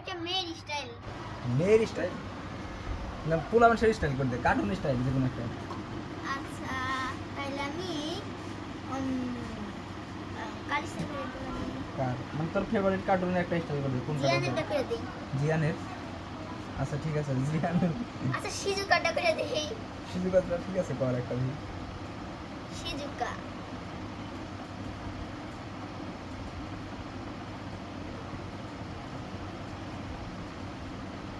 এটা মেয়ের স্টাইল মেয়ের স্টাইল না পোলা মানুষের স্টাইল করে দে কার্টুন স্টাইল যে কোনো একটা। আচ্ছা তাহলে আমি মানে তোর ফেভারিট কার্টুনের একটা স্টাইল করে দে কোনটা জিয়ানেরটা করে দিই। জিয়ানের? আচ্ছা ঠিক আছে জিয়ানের। আচ্ছা সিজুকাটা করে দিই শিজুকাতরা ঠিক আছে কর একটা সিজুকা না এখন দেখো দাদা ধরো এই যে এখন দেখো লম্বা চুল রাখবে?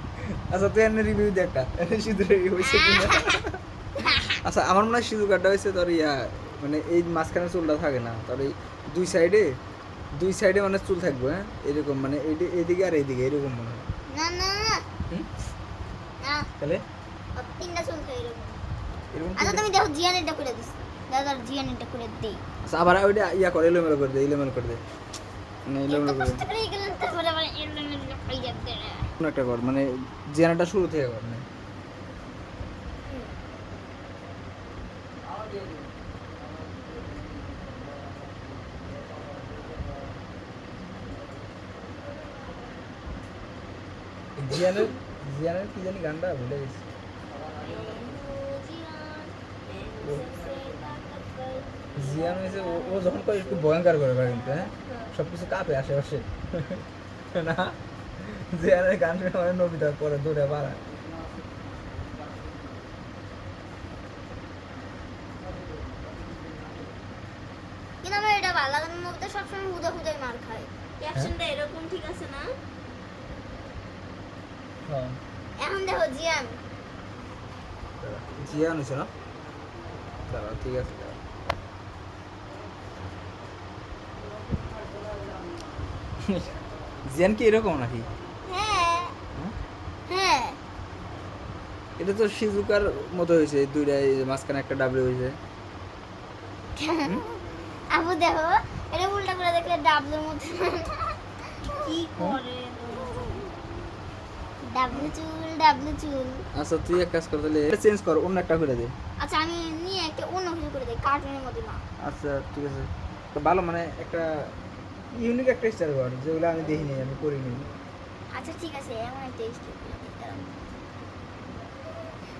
আচ্ছা তুই এনে রিভিউ দে একটা। সিঁদুরের হয়েছে কিনা? আচ্ছা আমার মনে হয় সিঁদুরটা হয়েছে তোর ইয়া মানে এই মাঝখানে চুলটা থাকে না তোর এই দুই সাইডে দুই সাইডে মানে চুল থাকবে হ্যাঁ? এরকম মানে এইদি- এইদিকে আর এইদিকে এরকম মনে হয়। না না? না। তাহলে? তিনটা চুল এরকম। আচ্ছা তুমি দেখো জিয়ানেরটা করে দিস। দাদা জিয়ানেরটা করে দেই আচ্ছা আবার ওইটা ইয়া করে এলোমেলো করে দে এলোমেলো করে দে। মানে এলোমেলো করে একটা কর মানে জেনাটা শুরু থেকে কর মানে। জিয়ানের জিয়ানের কি জানি গানটা ভুলে গেছি। জিয়ান হয়েছে, ও- যখন করে একটু ভয়ঙ্কর করে করে কিন্তু হ্যাঁ? সব কিছু কাঁপে আশেপাশে। না? জিয়ানের গান শুনে মানে পরে দৌড়ে বাড়া কিন্তু আমার এটা ভালো লাগে না মুভিতে সবসময় হুদা হুদাই মার খায়। ক্যাপশনটা এরকম ঠিক আছে না? হ্যাঁ। এখন দেখো জিয়ান। জিয়ান হয়েছে না? দাঁড়া ঠিক আছে জিয়ান কি এরকম নাকি? হ্যাঁ? হ্যাঁ? এটা তো শিজুকার মতো হয়েছে দুইটা মাঝখানে একটা ডাবলি হয়েছে। আপু দেখো এটা উল্টা করে দেখলে ডাবলুর মতো। কি করে? ডাবলু চুল ডাবলু চুল। আচ্ছা তুই এক কাজ কর তাহলে এটা চেঞ্জ কর অন্য একটা করে দে। আচ্ছা আমি নিয়ে একটা অন্য কিছু করে দিই কার্টুনের মতো না। আচ্ছা ঠিক আছে। তো ভালো মানে একটা ইউনিক একটা স্টাইল কর যেগুলো আমি দেখিনি আমি করিনি। আচ্ছা ঠিক আছে এমন একটা স্টাইল।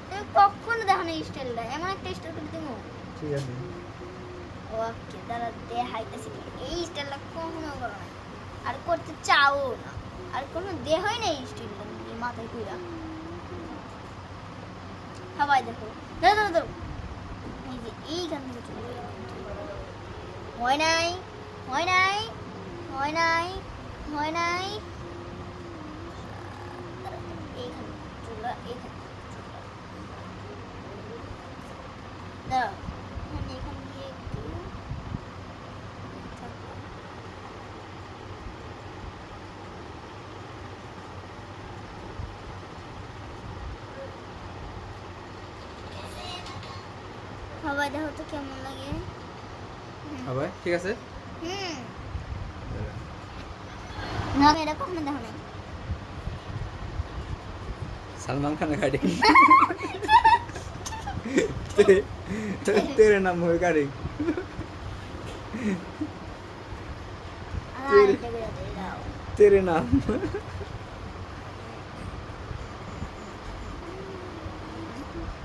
তুমি কখনো দেখো না স্টাইলটা এমন একটা স্টাইল করে দেবো। ঠিক আছে। ওকে দাঁড়া দেখাইতেছি এই স্টাইলটা কখনো করো না। আর করতে চাও না। আর কোনো দেহই নেই স্টাইলটা মাথায় কুইরা। সবাই দেখো। ধরো ধরো ধরো এই যে এইখান থেকে চলে হয় নাই হয় নাই। হয় নাই হয় নাই। এইখানে চুলা এইখানে দাঁড়াও এখানে এখান দিয়ে একটু। সবাই দেখো তো কেমন লাগে। আবার ঠিক আছে? হুম। না এটা কখনো সালমান খানের গাড়ি। তেরে নাম হয়ে গাড়ি। তেরে নাম।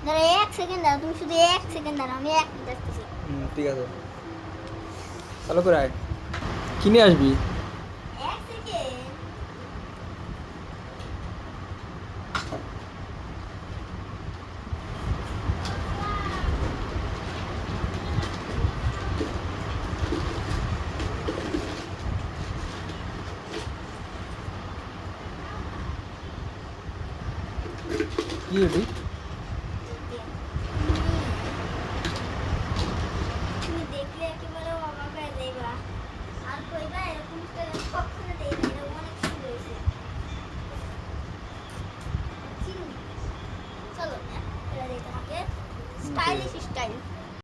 দাঁড়া এক সেকেন্ড দাঁড়া তুমি শুধু এক সেকেন্ড দাঁড়া আমি এক ঠিক আছে। চলো করে কিনে আসবি এক সেকেন্ড কি হবি